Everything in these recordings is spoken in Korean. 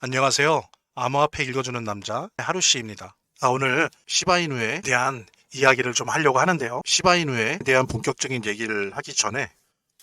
안녕하세요. 암호화폐 읽어주는 남자 하루씨입니다. 아, 오늘 시바이누에 대한 이야기를 좀 하려고 하는데요. 시바이누에 대한 본격적인 얘기를 하기 전에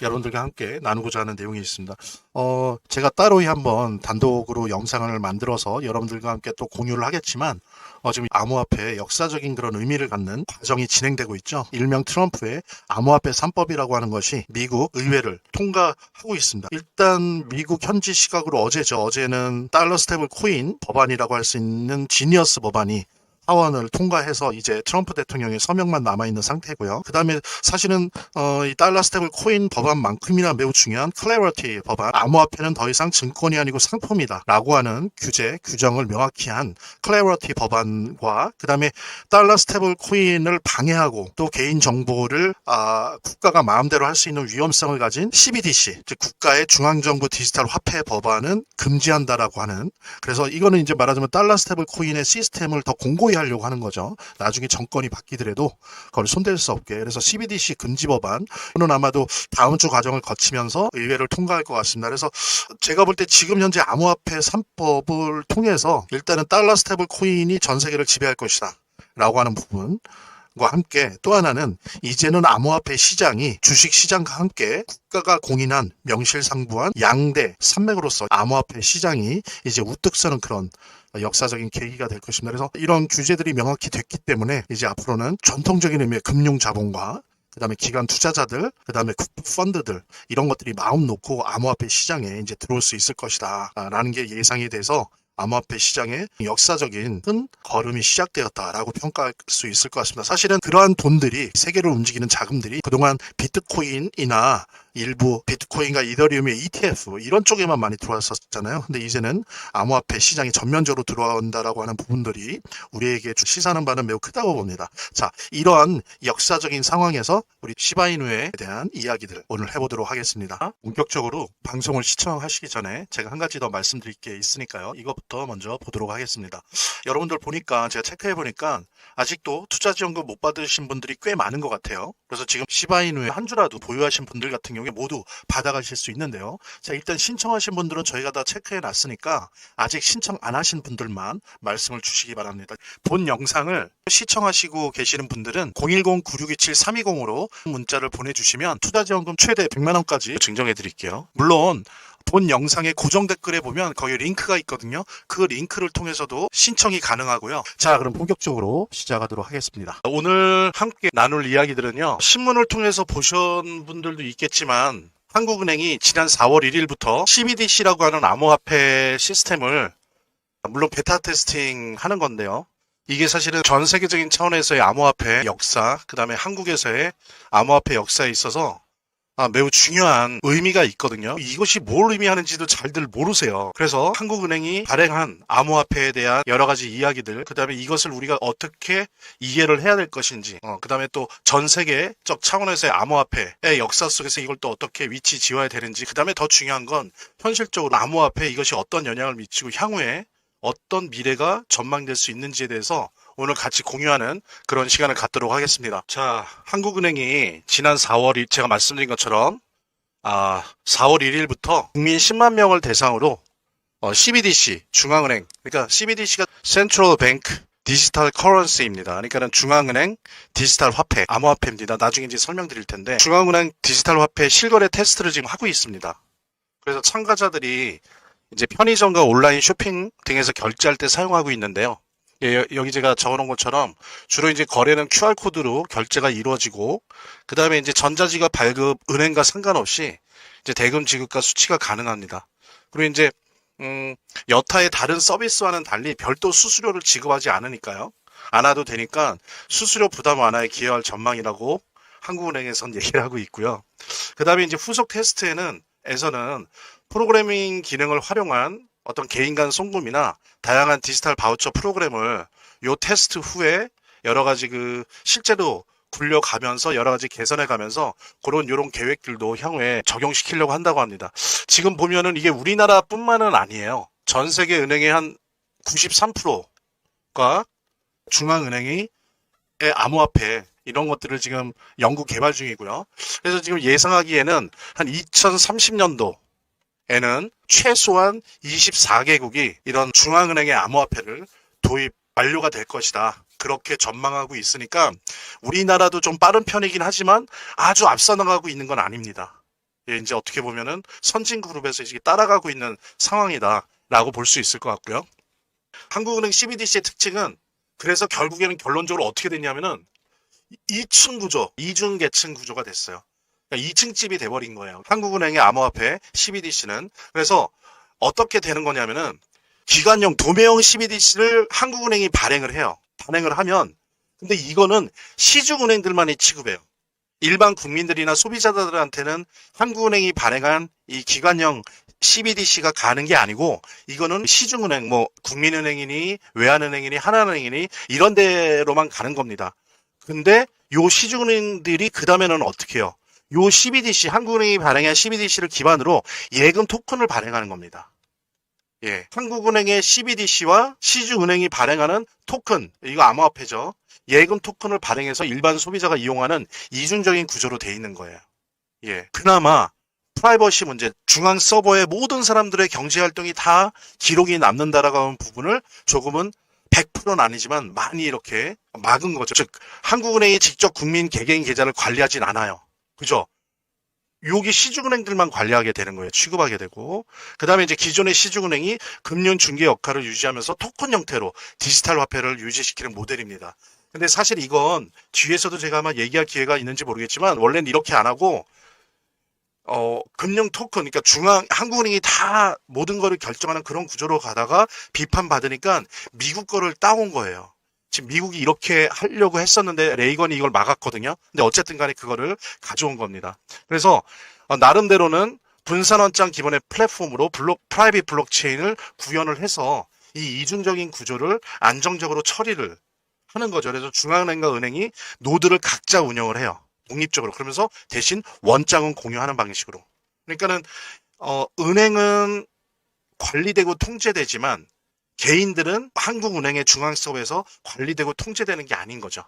여러분들과 함께 나누고자 하는 내용이 있습니다. 어, 제가 따로히 한번 단독으로 영상을 만들어서 여러분들과 함께 또 공유를 하겠지만, 어, 지금 암호화폐 역사적인 그런 의미를 갖는 과정이 진행되고 있죠. 일명 트럼프의 암호화폐 3법이라고 하는 것이 미국 의회를 통과하고 있습니다. 일단 미국 현지 시각으로 어제죠. 어제는 달러 스테이블 코인 법안이라고 할 수 있는 지니어스 법안이 하원을 통과해서 이제 트럼프 대통령의 서명만 남아 있는 상태고요. 그 다음에 사실은 어, 이 달러 스테이블 코인 법안만큼이나 매우 중요한 클래러티 법안, 암호화폐는 더 이상 증권이 아니고 상품이다 라고 하는 규제 규정을 명확히 한 클래러티 법안과 그 다음에 달러 스테이블 코인을 방해하고 또 개인 정보를 아, 국가가 마음대로 할 수 있는 위험성을 가진 CBDC, 즉 국가의 중앙정부 디지털 화폐 법안은 금지한다라고 하는 그래서 이거는 이제 말하자면 달러 스테이블 코인의 시스템을 더 공고히 하려고 하는 거죠. 나중에 정권이 바뀌더라도 그걸 손댈 수 없게. 그래서 CBDC 금지 법안은 아마도 다음 주 과정을 거치면서 의회를 통과할 것 같습니다. 그래서 제가 볼 때 지금 현재 암호화폐 3법을 통해서 일단은 달러 스테이블 코인이 전 세계를 지배할 것이다. 라고 하는 부분. 과 함께 또 하나는 이제는 암호화폐 시장이 주식 시장과 함께 국가가 공인한 명실상부한 양대 산맥으로서 암호화폐 시장이 이제 우뚝 서는 그런 역사적인 계기가 될 것입니다. 그래서 이런 규제들이 명확히 됐기 때문에 이제 앞으로는 전통적인 의미의 금융 자본과 그 다음에 기관 투자자들, 그 다음에 국부 펀드들 이런 것들이 마음 놓고 암호화폐 시장에 이제 들어올 수 있을 것이다 라는 게 예상이 돼서 암호화폐 시장의 역사적인 큰 걸음이 시작되었다라고 평가할 수 있을 것 같습니다. 사실은 그러한 돈들이 세계를 움직이는 자금들이 그동안 비트코인이나 일부 비트코인과 이더리움의 ETF 이런 쪽에만 많이 들어왔었잖아요. 근데 이제는 암호화폐 시장이 전면적으로 들어온다라고 하는 부분들이 우리에게 시사하는 바는 매우 크다고 봅니다. 자, 이러한 역사적인 상황에서 우리 시바이누에 대한 이야기들 오늘 해보도록 하겠습니다. 본격적으로 방송을 시청하시기 전에 제가 한 가지 더 말씀드릴 게 있으니까요. 이것부터 먼저 보도록 하겠습니다. 여러분들 보니까 제가 체크해 보니까 아직도 투자지원금 못 받으신 분들이 꽤 많은 것 같아요. 그래서 지금 시바이누에 한 주라도 보유하신 분들 같은 경우에 모두 받아가실 수 있는데요. 자, 일단 신청하신 분들은 저희가 다 체크해 놨으니까 아직 신청 안 하신 분들만 말씀을 주시기 바랍니다. 본 영상을 시청하시고 계시는 분들은 010-9627-320으로 문자를 보내주시면 투자지원금 최대 100만원까지 증정해 드릴게요. 물론 본 영상의 고정 댓글에 보면 거기 링크가 있거든요. 그 링크를 통해서도 신청이 가능하고요. 자, 그럼 본격적으로 시작하도록 하겠습니다. 오늘 함께 나눌 이야기들은요. 신문을 통해서 보신 분들도 있겠지만 한국은행이 지난 4월 1일부터 CBDC라고 하는 암호화폐 시스템을 물론 베타 테스팅 하는 건데요. 이게 사실은 전 세계적인 차원에서의 암호화폐 역사, 그 다음에 한국에서의 암호화폐 역사에 있어서 아, 매우 중요한 의미가 있거든요. 이것이 뭘 의미하는지도 잘들 모르세요. 그래서 한국은행이 발행한 암호화폐에 대한 여러 가지 이야기들, 그 다음에 이것을 우리가 어떻게 이해를 해야 될 것인지, 어, 그 다음에 또 전 세계적 차원에서의 암호화폐의 역사 속에서 이걸 또 어떻게 위치 지어야 되는지, 그 다음에 더 중요한 건 현실적으로 암호화폐 이것이 어떤 영향을 미치고 향후에 어떤 미래가 전망될 수 있는지에 대해서 오늘 같이 공유하는 그런 시간을 갖도록 하겠습니다. 자, 한국은행이 지난 4월, 제가 말씀드린 것처럼, 아, 4월 1일부터 국민 10만 명을 대상으로 어, CBDC, 중앙은행, 그러니까 CBDC가 Central Bank 디지털 커런시입니다. 그러니까는 중앙은행 디지털 화폐, 암호화폐입니다. 나중에 이제 설명드릴 텐데, 중앙은행 디지털 화폐 실거래 테스트를 지금 하고 있습니다. 그래서 참가자들이 이제 편의점과 온라인 쇼핑 등에서 결제할 때 사용하고 있는데요. 예, 여- 여기 제가 적어놓은 것처럼 주로 이제 거래는 QR코드로 결제가 이루어지고, 그 다음에 이제 전자지갑 발급 은행과 상관없이 이제 대금 지급과 수취가 가능합니다. 그리고 이제, 음, 여타의 다른 서비스와는 달리 별도 수수료를 지급하지 않으니까요. 안 와도 되니까 수수료 부담 완화에 기여할 전망이라고 한국은행에선 얘기를 하고 있고요. 그 다음에 이제 후속 테스트에는, 에서는 프로그래밍 기능을 활용한 어떤 개인 간 송금이나 다양한 디지털 바우처 프로그램을 요 테스트 후에 여러 가지 그 실제로 굴려가면서 여러 가지 개선해 가면서 그런 요런 계획들도 향후에 적용시키려고 한다고 합니다. 지금 보면은 이게 우리나라뿐만은 아니에요. 전 세계 은행의 한 93%가 중앙은행이 의 암호화폐 이런 것들을 지금 연구 개발 중이고요. 그래서 지금 예상하기에는 한 2030년도 2030년 에는 최소한 24개국이 이런 중앙은행의 암호화폐를 도입 완료가 될 것이다. 그렇게 전망하고 있으니까 우리나라도 좀 빠른 편이긴 하지만 아주 앞서 나가고 있는 건 아닙니다. 예, 이제 어떻게 보면은 선진 그룹에서 이제 따라가고 있는 상황이다라고 볼 수 있을 것 같고요. 한국은행 CBDC의 특징은 그래서 결국에는 결론적으로 어떻게 됐냐면은 2층 구조, 이중 계층 구조가 됐어요. 그러니까 2층 집이 돼버린 거예요. 한국은행의 암호화폐 CBDC는 그래서 어떻게 되는 거냐면은 기관용 도매형 CBDC를 한국은행이 발행을 해요. 발행을 하면 근데 이거는 시중은행들만이 취급해요. 일반 국민들이나 소비자들한테는 한국은행이 발행한 이 기관형 CBDC가 가는 게 아니고 이거는 시중은행 뭐 국민은행이니 외환은행이니 하나은행이니 이런 데로만 가는 겁니다. 근데 요 시중은행들이 그 다음에는 어떻게 해요? 요 CBDC 한국은행이 발행한 CBDC를 기반으로 예금 토큰을 발행하는 겁니다. 예, 한국은행의 CBDC와 시중은행이 발행하는 토큰 이거 암호화폐죠. 예금 토큰을 발행해서 일반 소비자가 이용하는 이중적인 구조로 돼 있는 거예요. 예, 그나마 프라이버시 문제, 중앙 서버에 모든 사람들의 경제 활동이 다 기록이 남는다라고 하는 부분을 조금은 100%는 아니지만 많이 이렇게 막은 거죠. 즉 한국은행이 직접 국민 개개인 계좌를 관리하진 않아요. 그죠? 여기 시중은행들만 관리하게 되는 거예요. 취급하게 되고. 그 다음에 이제 기존의 시중은행이 금융 중개 역할을 유지하면서 토큰 형태로 디지털 화폐를 유지시키는 모델입니다. 근데 사실 이건 뒤에서도 제가 아마 얘기할 기회가 있는지 모르겠지만 원래는 이렇게 안 하고 어, 금융 토큰, 그러니까 중앙, 한국은행이 다 모든 거를 결정하는 그런 구조로 가다가 비판받으니까 미국 거를 따온 거예요. 지금 미국이 이렇게 하려고 했었는데 레이건이 이걸 막았거든요. 근데 어쨌든 간에 그거를 가져온 겁니다. 그래서 어, 나름대로는 분산원장 기반의 플랫폼으로 블록, 프라이빗 블록체인을 구현을 해서 이 이중적인 구조를 안정적으로 처리를 하는 거죠. 그래서 중앙은행과 은행이 노드를 각자 운영을 해요. 독립적으로. 그러면서 대신 원장은 공유하는 방식으로. 그러니까는, 어, 은행은 관리되고 통제되지만 개인들은 한국은행의 중앙서버에서 관리되고 통제되는 게 아닌 거죠.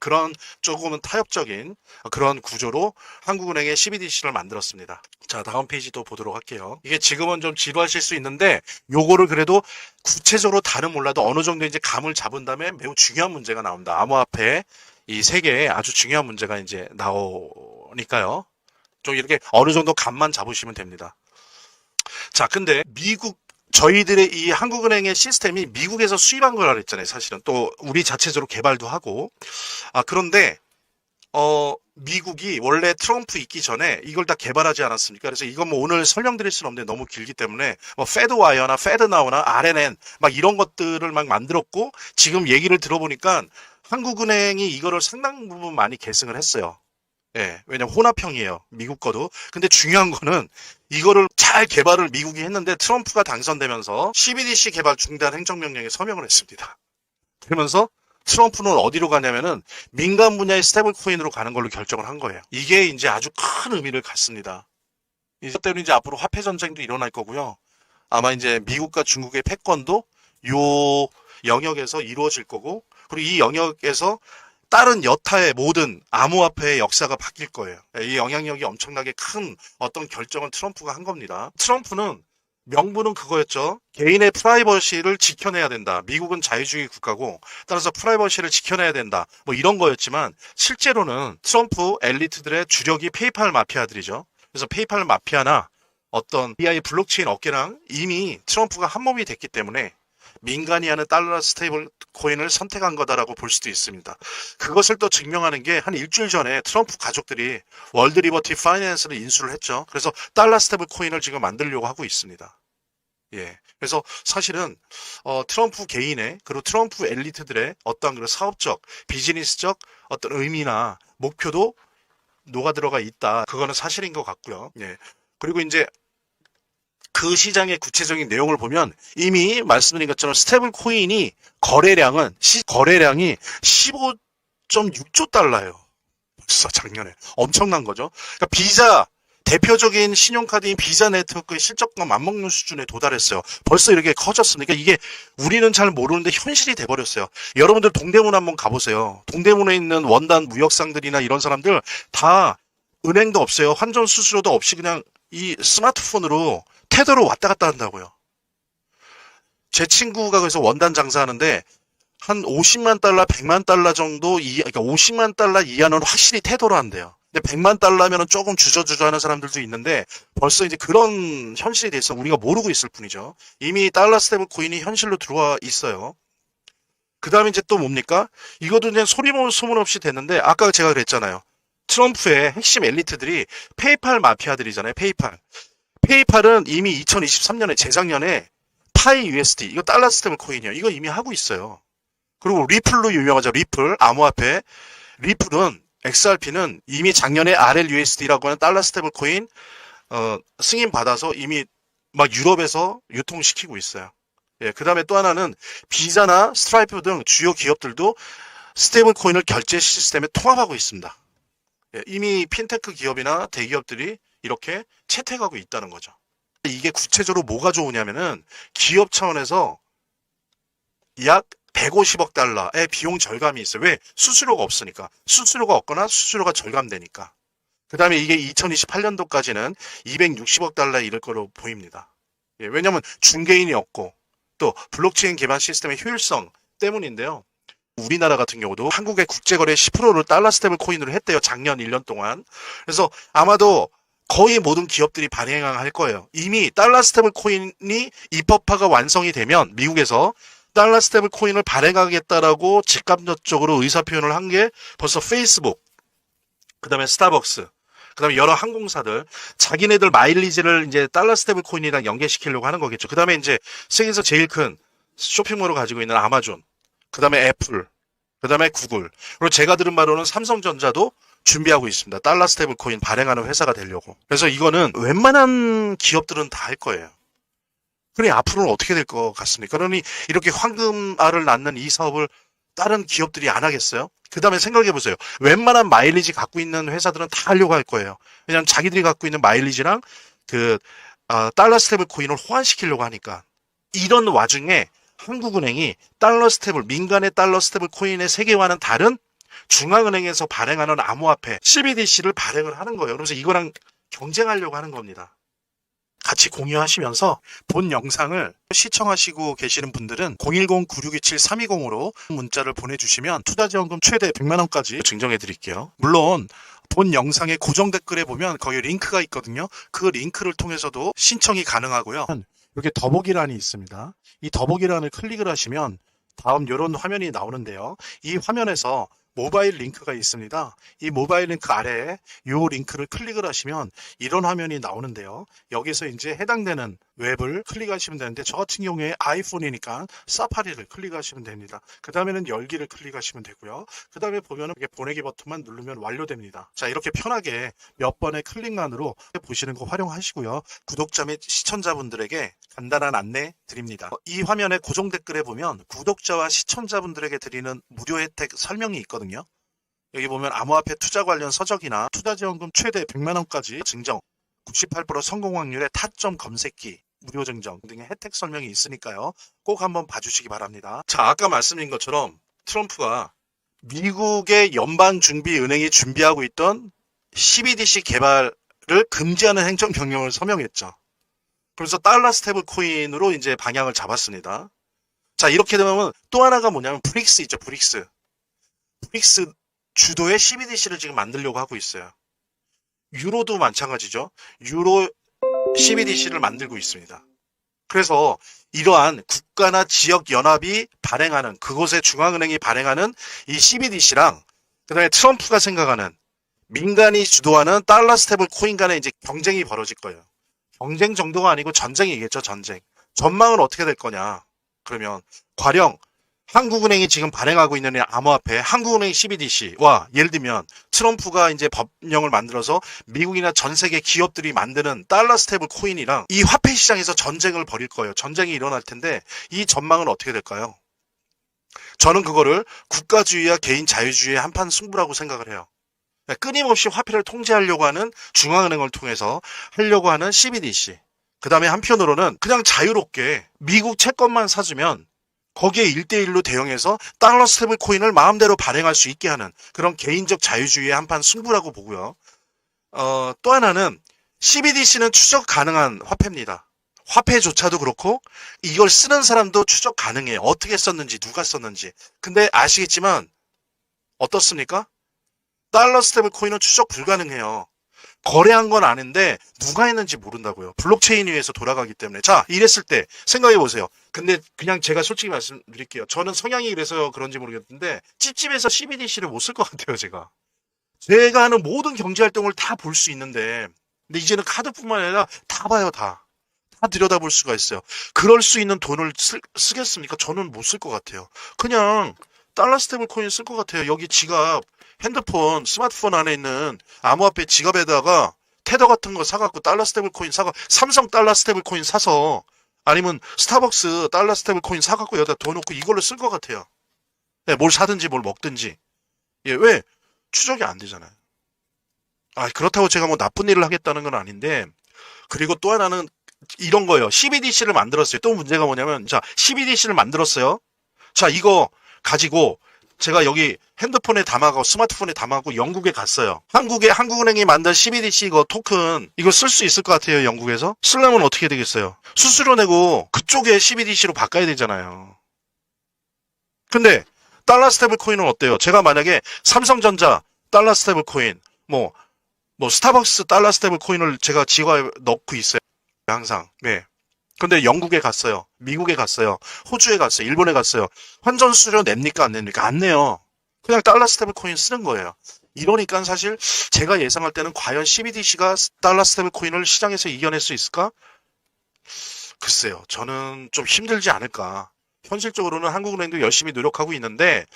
그런 조금은 타협적인 그런 구조로 한국은행의 CBDC를 만들었습니다. 자, 다음 페이지 또 보도록 할게요. 이게 지금은 좀 지루하실 수 있는데 요거를 그래도 구체적으로 다는 몰라도 어느 정도 이제 감을 잡은 다음에 매우 중요한 문제가 나옵니다. 암호화폐 이 세 개에 아주 중요한 문제가 이제 나오니까요. 좀 이렇게 어느 정도 감만 잡으시면 됩니다. 자, 근데 미국 저희들의 이 한국은행의 시스템이 미국에서 수입한 거라 그랬잖아요. 사실은 또 우리 자체적으로 개발도 하고 아 그런데 어 미국이 원래 트럼프 있기 전에 이걸 다 개발하지 않았습니까? 그래서 이건 뭐 오늘 설명드릴 수는 없는데 너무 길기 때문에 뭐 페드와이어나 페드나우나 RNN 막 이런 것들을 막 만들었고 지금 얘기를 들어보니까 한국은행이 이거를 상당 부분 많이 계승을 했어요. 예, 왜냐면 혼합형이에요. 미국 거도. 근데 중요한 거는 이거를 잘 개발을 미국이 했는데 트럼프가 당선되면서 CBDC 개발 중단 행정명령에 서명을 했습니다. 그러면서 트럼프는 어디로 가냐면은 민간 분야의 스테이블 코인으로 가는 걸로 결정을 한 거예요. 이게 이제 아주 큰 의미를 갖습니다. 이때로 이제 앞으로 화폐 전쟁도 일어날 거고요. 아마 이제 미국과 중국의 패권도 요 영역에서 이루어질 거고 그리고 이 영역에서 다른 여타의 모든 암호화폐의 역사가 바뀔 거예요. 이 영향력이 엄청나게 큰 어떤 결정을 트럼프가 한 겁니다. 트럼프는 명분은 그거였죠. 개인의 프라이버시를 지켜내야 된다. 미국은 자유주의 국가고 따라서 프라이버시를 지켜내야 된다. 뭐 이런 거였지만 실제로는 트럼프 엘리트들의 주력이 페이팔 마피아들이죠. 그래서 페이팔 마피아나 어떤 AI 블록체인 업계랑 이미 트럼프가 한 몸이 됐기 때문에 민간이 하는 달러 스테이블 코인을 선택한 거다라고 볼 수도 있습니다. 그것을 또 증명하는 게 한 일주일 전에 트럼프 가족들이 월드 리버티 파이낸스를 인수를 했죠. 그래서 달러 스테이블 코인을 지금 만들려고 하고 있습니다. 예. 그래서 사실은 어, 트럼프 개인의 그리고 트럼프 엘리트들의 어떤 그런 사업적, 비즈니스적 어떤 의미나 목표도 녹아 들어가 있다. 그거는 사실인 것 같고요. 예. 그리고 이제 그 시장의 구체적인 내용을 보면 이미 말씀드린 것처럼 스테이블 코인이 거래량은 시, 거래량이 15.6조 달러예요. 벌써 작년에 엄청난 거죠. 그러니까 비자 대표적인 신용카드인 비자 네트워크의 실적과 맞먹는 수준에 도달했어요. 벌써 이렇게 커졌으니까 이게 우리는 잘 모르는데 현실이 돼버렸어요. 여러분들 동대문 한번 가보세요. 동대문에 있는 원단 무역상들이나 이런 사람들 다 은행도 없어요. 환전 수수료도 없이 그냥 이 스마트폰으로 테더로 왔다 갔다 한다고요. 제 친구가 그래서 원단 장사하는데 한 50만 달러, 100만 달러 정도 이 그러니까 50만 달러 이하는 확실히 테더로 한대요. 근데 100만 달러면은 조금 주저주저 하는 사람들도 있는데 벌써 이제 그런 현실이 돼서 우리가 모르고 있을 뿐이죠. 이미 달러 스테블 코인이 현실로 들어와 있어요. 그 다음에 이제 또 뭡니까? 이것도 그냥 소리 소문 없이 됐는데 아까 제가 그랬잖아요. 트럼프의 핵심 엘리트들이 페이팔 마피아들이잖아요. 페이팔. 페이팔은 이미 2023년에 재작년에 파이 USD 이거 달러 스테블 코인이에요. 이거 이미 하고 있어요. 그리고 리플로 유명하죠. 리플 암호화폐. 리플은 XRP는 이미 작년에 RLUSD라고 하는 달러 스테블 코인 어, 승인 받아서 이미 막 유럽에서 유통시키고 있어요. 예, 그 다음에 또 하나는 비자나 스트라이프 등 주요 기업들도 스테이블 코인을 결제 시스템에 통합하고 있습니다. 예, 이미 핀테크 기업이나 대기업들이 이렇게 채택하고 있다는 거죠. 이게 구체적으로 뭐가 좋으냐면은 기업 차원에서 약 150억 달러의 비용 절감이 있어요. 왜? 수수료가 없으니까. 수수료가 없거나 수수료가 절감되니까. 그 다음에 이게 2028년도까지는 260억 달러에 이를 거로 보입니다. 예, 왜냐면 중개인이 없고 또 블록체인 기반 시스템의 효율성 때문인데요. 우리나라 같은 경우도 한국의 국제거래 10%를 달러 스테블 코인으로 했대요. 작년 1년 동안. 그래서 아마도 거의 모든 기업들이 발행할 거예요. 이미 달러 스테블 코인이 입법화가 완성이 되면 미국에서 달러 스테블 코인을 발행하겠다라고 직감적으로 의사 표현을 한 게 벌써 페이스북, 그 다음에 스타벅스, 그 다음에 여러 항공사들, 자기네들 마일리지를 이제 달러 스테블 코인이랑 연계시키려고 하는 거겠죠. 그 다음에 이제 세계에서 제일 큰 쇼핑몰을 가지고 있는 아마존, 그 다음에 애플, 그 다음에 구글, 그리고 제가 들은 바로는 삼성전자도 준비하고 있습니다. 달러 스테블 코인 발행하는 회사가 되려고. 그래서 이거는 웬만한 기업들은 다 할 거예요. 그러니 앞으로는 어떻게 될 것 같습니까? 그러니 이렇게 황금알을 낳는 이 사업을 다른 기업들이 안 하겠어요? 그 다음에 생각해 보세요. 웬만한 마일리지 갖고 있는 회사들은 다 하려고 할 거예요. 왜냐하면 자기들이 갖고 있는 마일리지랑 그 어, 달러 스테블 코인을 호환시키려고 하니까 이런 와중에 한국은행이 달러 스테블 민간의 달러 스테블 코인의 세계와는 다른 중앙은행에서 발행하는 암호화폐 CBDC를 발행을 하는 거예요. 그래서 이거랑 경쟁하려고 하는 겁니다. 같이 공유하시면서 본 영상을 시청하시고 계시는 분들은 010-9627-320으로 문자를 보내주시면 투자지원금 최대 100만원까지 증정해 드릴게요. 물론 본 영상의 고정 댓글에 보면 거기 링크가 있거든요. 그 링크를 통해서도 신청이 가능하고요. 이렇게 더보기란이 있습니다. 이 더보기란을 클릭을 하시면 다음 이런 화면이 나오는데요. 이 화면에서 모바일 링크가 있습니다. 이 모바일 링크 아래에 이 링크를 클릭을 하시면 이런 화면이 나오는데요. 여기서 이제 해당되는 웹을 클릭하시면 되는데 저 같은 경우에 아이폰이니까 사파리를 클릭하시면 됩니다. 그 다음에는 열기를 클릭하시면 되고요. 그 다음에 보면은 이렇게 보내기 버튼만 누르면 완료됩니다. 자 이렇게 편하게 몇 번의 클릭만으로 보시는 거 활용하시고요. 구독자 및 시청자분들에게 간단한 안내 드립니다. 이 화면의 고정 댓글에 보면 구독자와 시청자분들에게 드리는 무료 혜택 설명이 있거든요. 여기 보면 암호화폐 투자 관련 서적이나 투자지원금 최대 100만원까지 증정, 98% 성공 확률의 타점 검색기, 무료 증정 등의 혜택 설명이 있으니까요. 꼭 한번 봐주시기 바랍니다. 자, 아까 말씀드린 것처럼 트럼프가 미국의 연방준비은행이 준비하고 있던 CBDC 개발을 금지하는 행정명령을 서명했죠. 그래서 달러 스테블 코인으로 이제 방향을 잡았습니다. 자, 이렇게 되면 또 하나가 뭐냐면 브릭스 있죠, 브릭스. 브릭스 주도의 CBDC를 지금 만들려고 하고 있어요. 유로도 마찬가지죠. 유로 CBDC를 만들고 있습니다. 그래서 이러한 국가나 지역 연합이 발행하는 그곳의 중앙은행이 발행하는 이 CBDC랑 그다음에 트럼프가 생각하는 민간이 주도하는 달러 스테블 코인 간의 이제 경쟁이 벌어질 거예요. 경쟁 정도가 아니고 전쟁이겠죠, 전쟁. 전망은 어떻게 될 거냐? 그러면 과령 한국은행이 지금 발행하고 있는 이 암호화폐 한국은행 CBDC와 예를 들면 트럼프가 이제 법령을 만들어서 미국이나 전 세계 기업들이 만드는 달러 스테블 코인이랑 이 화폐 시장에서 전쟁을 벌일 거예요. 전쟁이 일어날 텐데 이 전망은 어떻게 될까요? 저는 그거를 국가주의와 개인 자유주의의 한판 승부라고 생각을 해요. 네, 끊임없이 화폐를 통제하려고 하는 중앙은행을 통해서 하려고 하는 CBDC. 그 다음에 한편으로는 그냥 자유롭게 미국 채권만 사주면 거기에 1대1로 대응해서 달러 스테블 코인을 마음대로 발행할 수 있게 하는 그런 개인적 자유주의의 한판 승부라고 보고요. 어, 또 하나는 CBDC는 추적 가능한 화폐입니다. 화폐조차도 그렇고 이걸 쓰는 사람도 추적 가능해요. 어떻게 썼는지 누가 썼는지. 근데 아시겠지만 어떻습니까? 달러 스테이블 코인은 추적 불가능해요. 거래한 건 아는데 누가 했는지 모른다고요. 블록체인 위에서 돌아가기 때문에. 자, 이랬을 때 생각해 보세요. 근데 그냥 제가 솔직히 말씀드릴게요. 저는 성향이 이래서 그런지 모르겠는데 찝찝해서 CBDC를 못 쓸 것 같아요, 제가. 제가 하는 모든 경제 활동을 다 볼 수 있는데 근데 이제는 카드뿐만 아니라 다 봐요, 다. 다 들여다볼 수가 있어요. 그럴 수 있는 돈을 쓰, 쓰겠습니까? 저는 못 쓸 것 같아요. 그냥 달러 스테이블 코인 쓸 것 같아요. 여기 지갑, 핸드폰, 스마트폰 안에 있는 암호화폐 지갑에다가 테더 같은 거 사갖고 달러 스테이블 코인 사가 삼성 달러 스테이블 코인 사서 아니면 스타벅스 달러 스테이블 코인 사갖고 여기다 둬 놓고 이걸로 쓸 것 같아요. 네, 뭘 사든지 뭘 먹든지. 예, 왜? 추적이 안 되잖아요. 아, 그렇다고 제가 뭐 나쁜 일을 하겠다는 건 아닌데, 그리고 또 하나는 이런 거예요. CBDC를 만들었어요. 또 문제가 뭐냐면, 자, CBDC를 만들었어요. 자, 이거 가지고 제가 여기 핸드폰에 담아고 스마트폰에 담아고 영국에 갔어요. 한국에 한국은행이 만든 CBDC 이거 토큰 이거 쓸 수 있을 것 같아요. 영국에서 쓰려면 어떻게 되겠어요? 수수료 내고 그쪽에 CBDC로 바꿔야 되잖아요. 근데 달러 스테이블 코인은 어때요? 제가 만약에 삼성전자 달러 스테이블 코인 뭐뭐 스타벅스 달러 스테이블 코인을 제가 지갑에 넣고 있어요. 항상. 네. 근데 영국에 갔어요. 미국에 갔어요. 호주에 갔어요. 일본에 갔어요. 환전 수수료 냅니까 안 냅니까? 안 내요. 그냥 달러 스테이블 코인 쓰는 거예요. 이러니까 사실 제가 예상할 때는 과연 CBDC가 달러 스테이블 코인을 시장에서 이겨낼 수 있을까? 글쎄요. 저는 좀 힘들지 않을까. 현실적으로는 한국은행도 열심히 노력하고 있는데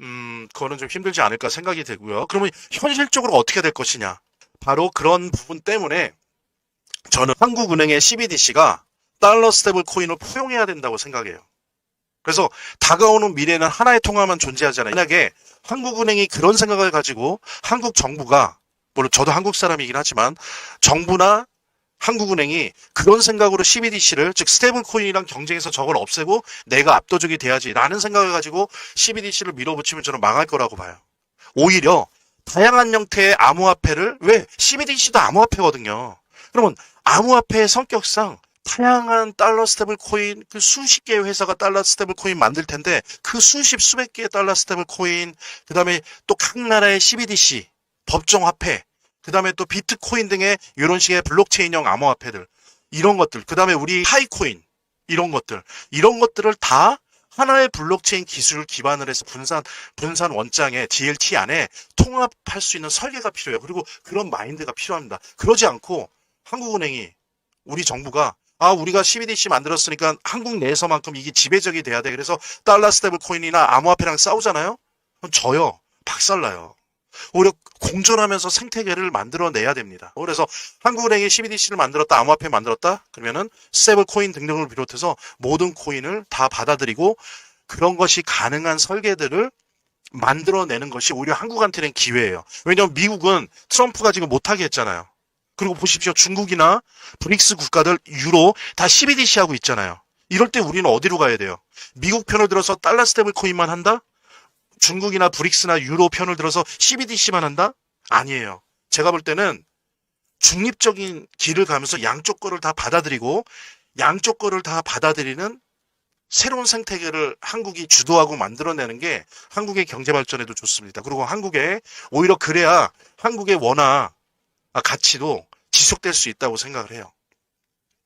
음, 그거는 좀 힘들지 않을까 생각이 되고요. 그러면 현실적으로 어떻게 될 것이냐? 바로 그런 부분 때문에 저는 한국은행의 CBDC가 달러 스테이블 코인을 포용해야 된다고 생각해요. 그래서 다가오는 미래는 하나의 통화만 존재하잖아요. 만약에 한국은행이 그런 생각을 가지고 한국 정부가 물론 저도 한국 사람이긴 하지만 정부나 한국은행이 그런 생각으로 CBDC를 즉 스테이블 코인이랑 경쟁해서 저걸 없애고 내가 압도적이 돼야지라는 생각을 가지고 CBDC를 밀어붙이면 저는 망할 거라고 봐요. 오히려 다양한 형태의 암호화폐를 왜 CBDC도 암호화폐거든요. 그러면 암호화폐의 성격상 다양한 달러 스테이블 코인 그 수십 개의 회사가 달러 스테이블 코인 만들 텐데 그 수십 수백 개의 달러 스테이블 코인 그 다음에 또 각 나라의 CBDC 법정 화폐 그 다음에 또 비트코인 등의 이런 식의 블록체인형 암호화폐들 이런 것들 그 다음에 우리 하이코인 이런 것들 이런 것들을 다 하나의 블록체인 기술을 기반을 해서 분산 분산 원장에 DLT 안에 통합할 수 있는 설계가 필요해요. 그리고 그런 마인드가 필요합니다. 그러지 않고 한국은행이 우리 정부가 아 우리가 CBDC 만들었으니까 한국 내에서만큼 이게 지배적이 돼야 돼. 그래서 달러 스테이블 코인이나 암호화폐랑 싸우잖아요. 그럼 져요. 박살나요. 오히려 공존하면서 생태계를 만들어내야 됩니다. 그래서 한국은행이 CBDC를 만들었다, 암호화폐 만들었다, 그러면은 스테이블 코인 등등을 비롯해서 모든 코인을 다 받아들이고 그런 것이 가능한 설계들을 만들어내는 것이 오히려 한국한테는 기회예요. 왜냐하면 미국은 트럼프가 지금 못하게 했잖아요. 그리고 보십시오. 중국이나 브릭스 국가들 유로 다 CBDC 하고 있잖아요. 이럴 때 우리는 어디로 가야 돼요? 미국 편을 들어서 달러 스테이블 코인만 한다? 중국이나 브릭스나 유로 편을 들어서 CBDC만 한다? 아니에요. 제가 볼 때는 중립적인 길을 가면서 양쪽 거를 다 받아들이고 양쪽 거를 다 받아들이는 새로운 생태계를 한국이 주도하고 만들어내는 게 한국의 경제 발전에도 좋습니다. 그리고 한국에 오히려 그래야 한국의 원화 가치도 지속될 수 있다고 생각을 해요.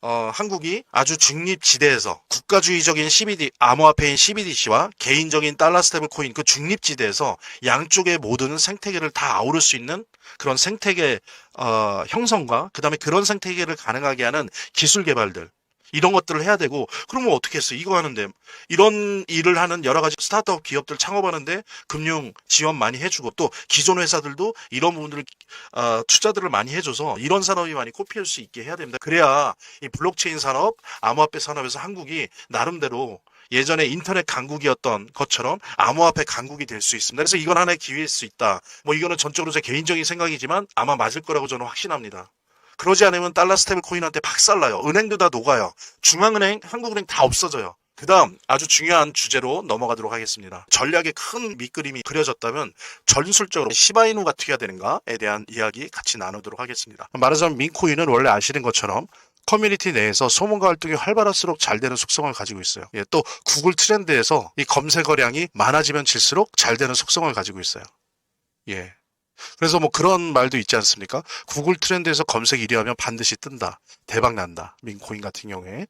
어, 한국이 아주 중립지대에서 국가주의적인 CBD, 암호화폐인 CBDC와 개인적인 달러 스테이블 코인 그 중립지대에서 양쪽의 모든 생태계를 다 아우를 수 있는 그런 생태계 어, 형성과 그 다음에 그런 생태계를 가능하게 하는 기술 개발들 이런 것들을 해야 되고 그러면 어떻게 했어 이거 하는데 이런 일을 하는 여러 가지 스타트업 기업들 창업하는데 금융 지원 많이 해주고 또 기존 회사들도 이런 부분들을 어, 투자들을 많이 해줘서 이런 산업이 많이 꽃피울 수 있게 해야 됩니다. 그래야 이 블록체인 산업, 암호화폐 산업에서 한국이 나름대로 예전에 인터넷 강국이었던 것처럼 암호화폐 강국이 될 수 있습니다. 그래서 이건 하나의 기회일 수 있다. 뭐 이거는 전적으로 제 개인적인 생각이지만 아마 맞을 거라고 저는 확신합니다. 그러지 않으면 달러 스테이블 코인한테 박살나요. 은행도 다 녹아요. 중앙은행, 한국은행 다 없어져요. 그 다음 아주 중요한 주제로 넘어가도록 하겠습니다. 전략의 큰 밑그림이 그려졌다면 전술적으로 시바이누가 어떻게 되는가에 대한 이야기 같이 나누도록 하겠습니다. 말하자면 민코인은 원래 아시는 것처럼 커뮤니티 내에서 소문과 활동이 활발할수록 잘 되는 속성을 가지고 있어요. 예, 또 구글 트렌드에서 이 검색어량이 많아지면 질수록 잘 되는 속성을 가지고 있어요. 예. 그래서 뭐 그런 말도 있지 않습니까? 구글 트렌드에서 검색 1위 하면 반드시 뜬다. 대박 난다. 민코인 같은 경우에.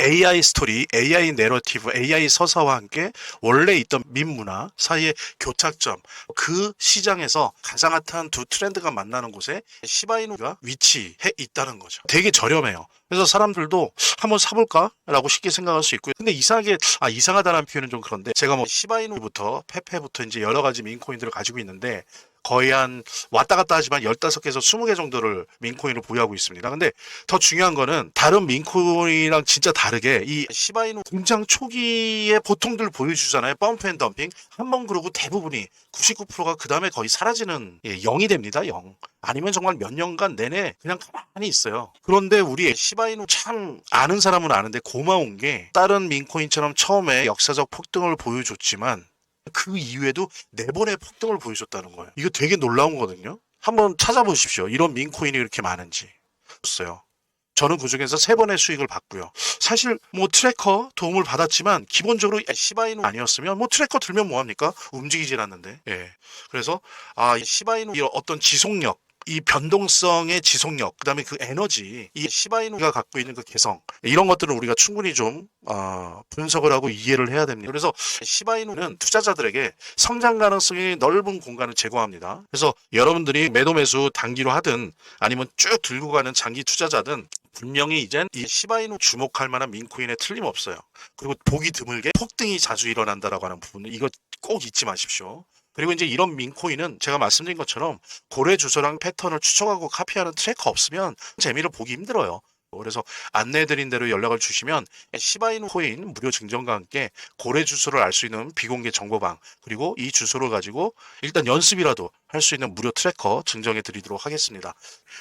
AI 스토리, AI 내러티브, AI 서사와 함께 원래 있던 민문화 사이의 교착점, 그 시장에서 가장 핫한 두 트렌드가 만나는 곳에 시바이누가 위치해 있다는 거죠. 되게 저렴해요. 그래서 사람들도 한번 사볼까 라고 쉽게 생각할 수 있고요. 근데 이상하게, 아, 이상하다는 표현은 좀 그런데 제가 뭐 시바이누부터 페페부터 이제 여러 가지 민코인들을 가지고 있는데 거의 한 왔다 갔다 하지만 15개에서 20개 정도를 민코인을 보유하고 있습니다. 근데 더 중요한 거는 다른 민코인이랑 진짜 다르게 이 시바이누 공장 초기에 보통들 보여주잖아요. 펌프 앤 덤핑. 한 번 그러고 대부분이 99%가 그 다음에 거의 사라지는 예, 0이 됩니다. 0. 아니면 정말 몇 년간 내내 그냥 가만히 있어요. 그런데 우리 시바이누 참 아는 사람은 아는데 고마운 게 다른 민코인처럼 처음에 역사적 폭등을 보여줬지만 그 이후에도 네 번의 폭등을 보여줬다는 거예요. 이거 되게 놀라운 거거든요. 한번 찾아보십시오. 이런 민코인이 이렇게 많은지. 없어요. 저는 그 중에서 세 번의 수익을 봤고요. 사실 뭐 트래커 도움을 받았지만 기본적으로 시바이누 아니었으면 뭐 트래커 들면 뭐합니까? 움직이질 않는데. 예. 그래서 아 시바이누 이 어떤 지속력 이 변동성의 지속력, 그다음에 그 에너지, 이 시바이누가 갖고 있는 그 개성 이런 것들을 우리가 충분히 좀 어, 분석을 하고 이해를 해야 됩니다. 그래서 시바이누는 투자자들에게 성장 가능성이 넓은 공간을 제공합니다. 그래서 여러분들이 매도 매수 단기로 하든 아니면 쭉 들고 가는 장기 투자자든 분명히 이젠 이 시바이누 주목할 만한 민코인에 틀림없어요. 그리고 보기 드물게 폭등이 자주 일어난다라고 하는 부분은 이거 꼭 잊지 마십시오. 그리고 이제 이런 민코인은 제가 말씀드린 것처럼 고래 주소랑 패턴을 추적하고 카피하는 트래커 없으면 재미를 보기 힘들어요. 그래서 안내드린 대로 연락을 주시면 시바이누 코인 무료 증정과 함께 고래 주소를 알 수 있는 비공개 정보방 그리고 이 주소를 가지고 일단 연습이라도 할 수 있는 무료 트래커 증정해 드리도록 하겠습니다.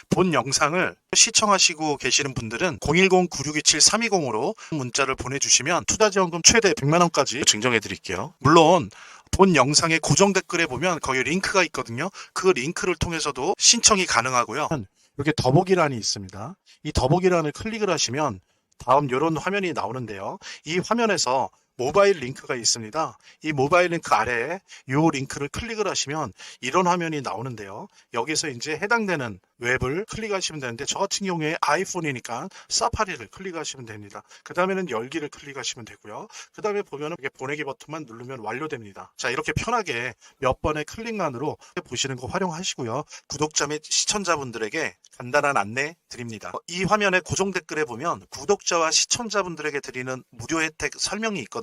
본 영상을 시청하시고 계시는 분들은 010-9627-320으로 문자를 보내주시면 투자지원금 최대 100만원까지 증정해 드릴게요. 물론 본 영상의 고정 댓글에 보면 거기 링크가 있거든요. 그 링크를 통해서도 신청이 가능하고요. 이렇게 더보기란이 있습니다. 이 더보기란을 클릭을 하시면 다음 이런 화면이 나오는데요. 이 화면에서 모바일 링크가 있습니다. 이 모바일 링크 아래에 이 링크를 클릭을 하시면 이런 화면이 나오는데요. 여기서 이제 해당되는 웹을 클릭하시면 되는데 저 같은 경우에 아이폰이니까 사파리를 클릭하시면 됩니다. 그 다음에는 열기를 클릭하시면 되고요. 그 다음에 보면은 이렇게 보내기 버튼만 누르면 완료됩니다. 자 이렇게 편하게 몇 번의 클릭만으로 보시는 거 활용하시고요. 구독자 및 시청자분들에게 간단한 안내 드립니다. 어, 이 화면에 고정 댓글에 보면 구독자와 시청자분들에게 드리는 무료 혜택 설명이